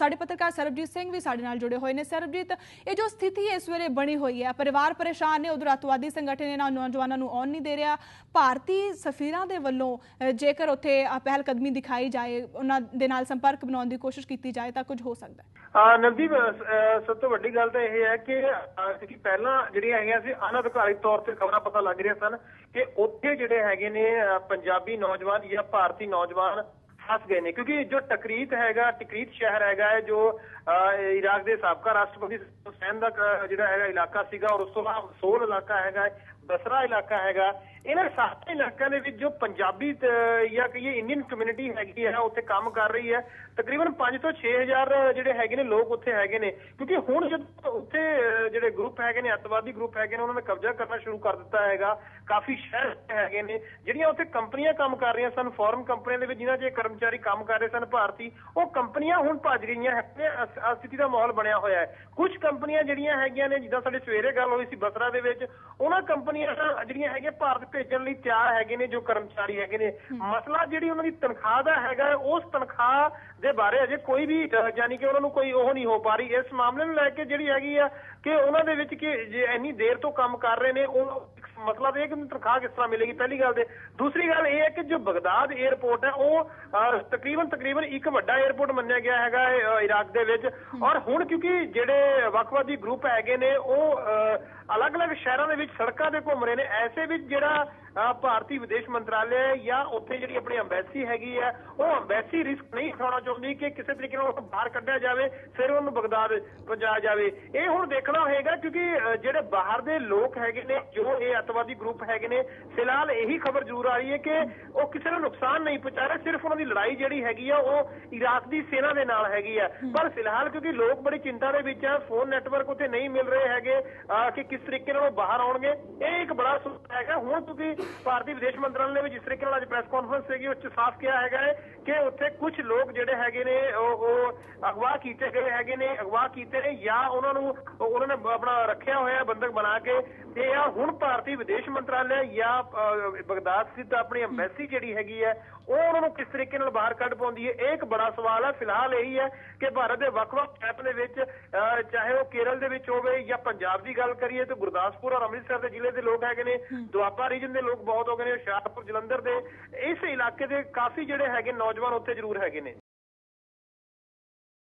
ਸਾਡੇ ਪੱਤਰਕਾਰ ਸਰਬਜੀਤ ਸਿੰਘ ਵੀ ਸਾਡੇ ਨਾਲ ਜੁੜੇ ਹੋਏ ਨੇ। ਸਰਬਜੀਤ, ਇਹ ਜੋ ਸਥਿਤੀ ਇਸ ਵੇਲੇ ਬਣੀ ਹੋਈ ਹੈ, ਪਰਿਵਾਰ ਪਰੇਸ਼ਾਨ ਨੇ, ਉਧਰ ਅਤਵਾਦੀ ਸੰਗਠਨ ਇਹਨਾਂ ਨੌਜਵਾਨਾਂ ਨੂੰ ਆਉਣ ਨਹੀਂ ਦੇ ਰਿਹਾ। ਭਾਰਤੀ ਸਫੀਰਾਂ ਦੇ ਵੱਲੋਂ ਜੇਕਰ ਉੱਥੇ ਪਹਿਲ ਕਦਮੀ ਦਿਖਾਈ ਜਾਏ, ਉਹਨਾਂ ਦੇ ਨਾਲ ਸੰਪਰਕ ਬਣਾਉਣ ਦੀ ਕੋਸ਼ਿਸ਼ ਕੀਤੀ ਜਾਏ, ਤਾਂ ਕੁਝ ਹੋ ਸਕਦਾ ਹੈ। ਨਵਦੀਪ ਸਭ ਤੋਂ ਵੱਡੀ ਗੱਲ ਤਾਂ ਇਹ ਹੈ ਕਿ ਕਿ ਪਹਿਲਾਂ ਜਿਹੜੀਆਂ ਹੈਗੀਆਂ ਸੀ ਅਨਧਿਕਾਰਿਤ ਤੌਰ ਤੇ ਖਬਰਾਂ ਪਤਾ ਲੱਗ ਰਹੀਆਂ ਸਨ ਕਿ ਉੱਥੇ ਜਿਹੜੇ ਹੈਗੇ ਨੇ ਪੰਜਾਬੀ ਨੌਜਵਾਨ ਜਾਂ ਭਾਰਤੀ ਨੌਜਵਾਨ ਫਸ ਗਏ ਨੇ। ਕਿਉਂਕਿ ਜੋ ਟਕਰੀਤ ਹੈਗਾ ਟਕਰੀਤ ਸ਼ਹਿਰ ਹੈਗਾ ਹੈ ਜੋ ਅ, ਇਰਾਕ ਦੇ ਸਾਬਕਾ ਰਾਸ਼ਟਰਪਤੀ ਹੁਸੈਨ ਦਾ ਜਿਹੜਾ ਹੈਗਾ ਇਲਾਕਾ ਸੀਗਾ ਔਰ ਉਸ ਤੋਂ ਬਾਅਦ ਸੋਲ ਇਲਾਕਾ ਹੈਗਾ ਹੈ, ਬਸਰਾ ਇਲਾਕਾ ਹੈਗਾ, ਇਹਨਾਂ ਸਾਰੇ ਇਲਾਕਿਆਂ ਦੇ ਵਿੱਚ ਜੋ ਪੰਜਾਬੀ ਜਾਂ ਕਹੀਏ ਇੰਡੀਅਨ ਕਮਿਊਨਿਟੀ ਹੈਗੀ ਹੈ ਉੱਥੇ ਕੰਮ ਕਰ ਰਹੀ ਹੈ ਤਕਰੀਬਨ 5 ਤੋਂ 6000 ਜਿਹੜੇ ਹੈਗੇ ਨੇ ਲੋਕ ਉੱਥੇ ਹੈਗੇ ਨੇ, ਕਿਉਂਕਿ ਹੁਣ ਜਦ ਉੱਥੇ ਜਿਹੜੇ ਗਰੁੱਪ ਹੈਗੇ ਨੇ, ਅੱਤਵਾਦੀ ਗਰੁੱਪ ਹੈਗੇ ਨੇ, ਉਹਨਾਂ ਨੇ ਕਬਜ਼ਾ ਕਰਨਾ ਸ਼ੁਰੂ ਕਰ ਦਿੱਤਾ ਹੈਗਾ, ਕਾਫੀ ਸ਼ਹਿਰ ਹੈਗੇ ਨੇ, ਜਿਹੜੀਆਂ ਉੱਥੇ ਕੰਪਨੀਆਂ ਕੰਮ ਕਰ ਰਹੀਆਂ ਸਨ ਫੋਰਨ ਕੰਪਨੀਆਂ ਦੇ ਵਿੱਚ ਜਿਨ੍ਹਾਂ 'ਚ ਕਰਮਚਾਰੀ ਕੰਮ ਕਰ ਰਹੇ ਸਨ, ਭਾਰਤੀ, ਉਹ ਕੰਪਨੀਆਂ ਹੁਣ ਭੱਜ ਗਈਆਂ ਹੈ ਸਥਿਤੀ ਦਾ ਮਾਹੌਲ ਬਣਿਆ ਹੋਇਆ ਹੈ। ਕੁਝ ਕੰਪਨੀਆਂ ਜਿਹੜੀਆਂ ਹੈਗੀਆਂ ਨੇ, ਜਿੱਦਾਂ ਸਾਡੇ ਸਵੇਰੇ ਗੱਲ ਹੋਈ ਸੀ ਬਸਰਾ ਦੇ ਵਿੱਚ, ਉਹਨਾਂ ਕੰਪਨੀਆਂ ਜਿਹੜੀਆਂ ਹੈਗੀਆਂ ਭਾਰਤ ਭੇਜਣ ਲਈ ਤਿਆਰ ਹੈਗੇ ਨੇ ਜੋ ਕਰਮਚਾਰੀ ਹੈਗੇ ਨੇ ਮਸਲਾ ਜਿਹੜੀ ਉਹਨਾਂ ਦੀ ਤਨਖਾਹ ਦਾ ਹੈਗਾ ਉਸ ਤਨਖਾਹ ਦੇ ਬਾਰੇ ਅਜੇ ਕੋਈ ਵੀ ਯਾਨੀ ਕਿ ਉਹਨਾਂ ਨੂੰ ਕੋਈ ਉਹ ਨਹੀਂ ਹੋ ਪਾ ਰਹੀ। ਇਸ ਮਾਮਲੇ ਨੂੰ ਲੈ ਕੇ ਜਿਹੜੀ ਹੈਗੀ ਆ ਕਿ ਉਹਨਾਂ ਦੇ ਵਿੱਚ ਕਿ ਜੇ ਇੰਨੀ ਦੇਰ ਤੋਂ ਕੰਮ ਕਰ ਰਹੇ ਨੇ ਉਹ ਮਸਲਾ ਇਹ ਕਿ ਉਹਨੂੰ ਤਨਖਾਹ ਕਿਸ ਤਰ੍ਹਾਂ ਮਿਲੇਗੀ ਪਹਿਲੀ ਗੱਲ ਤੇ। ਦੂਸਰੀ ਗੱਲ ਇਹ ਹੈ ਕਿ ਜੋ ਬਗਦਾਦ 에ਅਰਪੋਰਟ ਹੈ ਉਹ ਅਹ, ਤਕਰੀਬਨ ਤਕਰੀਬਨ ਇੱਕ ਵੱਡਾ 에ਅਰਪੋਰਟ ਮੰਨਿਆ ਗਿਆ ਹੈਗਾ ਇਰਾਕ ਦੇ ਵਿੱਚ। ਔਰ ਹੁਣ ਕਿਉਂਕਿ ਜਿਹੜੇ ਵੱਖਵਾਦੀ ਗਰੁੱਪ ਹੈਗੇ ਨੇ ਉਹ ਅਹ, ਅਲੱਗ-ਅਲੱਗ ਸ਼ਹਿਰਾਂ ਦੇ ਵਿੱਚ ਸੜਕਾਂ ਤੇ ਘੁੰਮ ਰਹੇ ਨੇ। ਐਸੇ ਵਿੱਚ ਜਿਹੜਾ ਭਾਰਤੀ ਵਿਦੇਸ਼ ਮੰਤਰਾਲੇ ਜਾਂ ਉੱਥੇ ਜਿਹੜੀ ਆਪਣੀ ਅੰਬੈਸੀ ਹੈਗੀ ਹੈ ਉਹ ਅੰਬੈਸੀ ਰਿਸਕ ਨਹੀਂ ਉਠਾਉਣਾ ਚਾਹੁੰਦੀ ਕਿ ਕਿਸੇ ਤਰੀਕੇ ਨਾਲ ਉਹਨੂੰ ਬਾਹਰ ਕੱਢਿਆ ਜਾਵੇ ਫਿਰ ਉਹਨੂੰ ਬਗਦਾਦ ਪਹੁੰਚਾਇਆ ਜਾਵੇ। ਇਹ ਹੁਣ ਦੇਖਣਾ ਹੋਏਗਾ ਕਿਉਂਕਿ ਜਿਹੜੇ ਬਾਹਰ ਦੇ ਲੋਕ ਹੈਗੇ ਨੇ ਜੋ ਇਹ ਅੱਤਵਾਦੀ ਗਰੁੱਪ ਹੈਗੇ ਨੇ ਫਿਲਹਾਲ ਇਹੀ ਖਬਰ ਜ਼ਰੂਰ ਆ ਰਹੀ ਹੈ ਕਿ ਉਹ ਕਿਸੇ ਨੂੰ ਨੁਕਸਾਨ ਨਹੀਂ ਪਹੁੰਚਾ ਰਹੇ ਸਿਰਫ ਉਹਨਾਂ ਦੀ ਲੜਾਈ ਜਿਹੜੀ ਹੈਗੀ ਆ ਉਹ ਇਰਾਕ ਦੀ ਸੈਨਾ ਦੇ ਨਾਲ ਹੈਗੀ ਆ। ਪਰ ਫਿਲਹਾਲ ਕਿਉਂਕਿ ਲੋਕ ਬੜੀ ਚਿੰਤਾ ਦੇ ਵਿੱਚ ਆ ਫੋਨ ਨੈਟਵਰਕ ਉੱਥੇ ਨਹੀਂ ਮਿਲ ਰਹੇ ਹੈਗੇ ਕਿ ਕਿਸ ਤਰੀਕੇ ਨਾਲ ਉਹ ਬਾਹਰ ਆਉਣਗੇ ਇਹ ਇੱਕ ਬੜਾ ਸੁੱਤਾ ਹੈਗਾ। ਹੁਣ ਕਿਉਂਕਿ ਭਾਰਤੀ ਵਿਦੇਸ਼ ਮੰਤਰਾਲੇ ਨੇ ਵੀ ਜਿਸ ਤਰੀਕੇ ਨਾਲ ਅੱਜ ਪ੍ਰੈਸ ਕਾਨਫਰੰਸ ਹੈਗੀ ਉਸ 'ਚ ਸਾਫ਼ ਕਿਹਾ ਹੈਗਾ ਹੈ ਕਿ ਉੱਥੇ ਕੁਝ ਲੋਕ ਜਿਹੜੇ ਹੈਗੇ ਨੇ ਉਹ ਉਹ ਅਗਵਾ ਕੀਤੇ ਗਏ ਹੈਗੇ ਨੇ ਅਗਵਾ ਕੀਤੇ ਨੇ ਜਾਂ ਉਹਨਾਂ ਨੂੰ ਉਹਨਾਂ ਨੇ ਆਪਣਾ ਰੱਖਿਆ ਹੋਇਆ ਬੰਦਕ ਬਣਾ ਕੇ ਤੇ ਆ ਹੁਣ ਭਾਰਤੀ ਵਿਦੇਸ਼ ਮੰਤਰਾਲੇ ਜਾਂ ਅਹ, ਬਗਦਾਦ ਸਥਿਤ ਆਪਣੀ ਅੰਬੈਸੀ ਜਿਹੜੀ ਹੈਗੀ ਹੈ ਉਹ ਉਹਨਾਂ ਨੂੰ ਕਿਸ ਤਰੀਕੇ ਨਾਲ ਬਾਹਰ ਕੱਢ ਪਾਉਂਦੀ ਹੈ? ਇਹ ਇੱਕ ਬੜਾ ਸਵਾਲ ਹੈ। ਫਿਲਹਾਲ ਇਹੀ ਹੈ ਕਿ ਭਾਰਤ ਦੇ ਵੱਖ-ਵੱਖ ਸ਼ਹਿਰਾਂ ਦੇ ਵਿੱਚ ਅਹ, ਚਾਹੇ ਉਹ ਕੇਰਲ ਦੇ ਵਿੱਚ ਹੋਵੇ ਜਾਂ ਪੰਜਾਬ ਦੀ ਗੱਲ ਕਰੀਏ ਤੇ ਗੁਰਦਾਸਪੁਰ ਔਰ ਅੰਮ੍ਰਿਤਸਰ ਦੇ ਜ਼ਿਲ੍ਹੇ ਦੇ ਲੋਕ ਹੈਗੇ ਨੇ ਦੁਆਬਾ ਰੀਜਨ ਦੇ ਲੋਕ ਬਹੁਤ ਹੋ ਗਏ ਨੇ, ਹੁਸ਼ਿਆਰਪੁਰ, ਜਲੰਧਰ ਦੇ ਇਸ ਇਲਾਕੇ ਦੇ ਕਾਫੀ ਜਿਹੜੇ ਹੈਗੇ ਨੌਜਵਾਨ ਉੱਥੇ ਜ਼ਰੂਰ ਹੈਗੇ ਨੇ।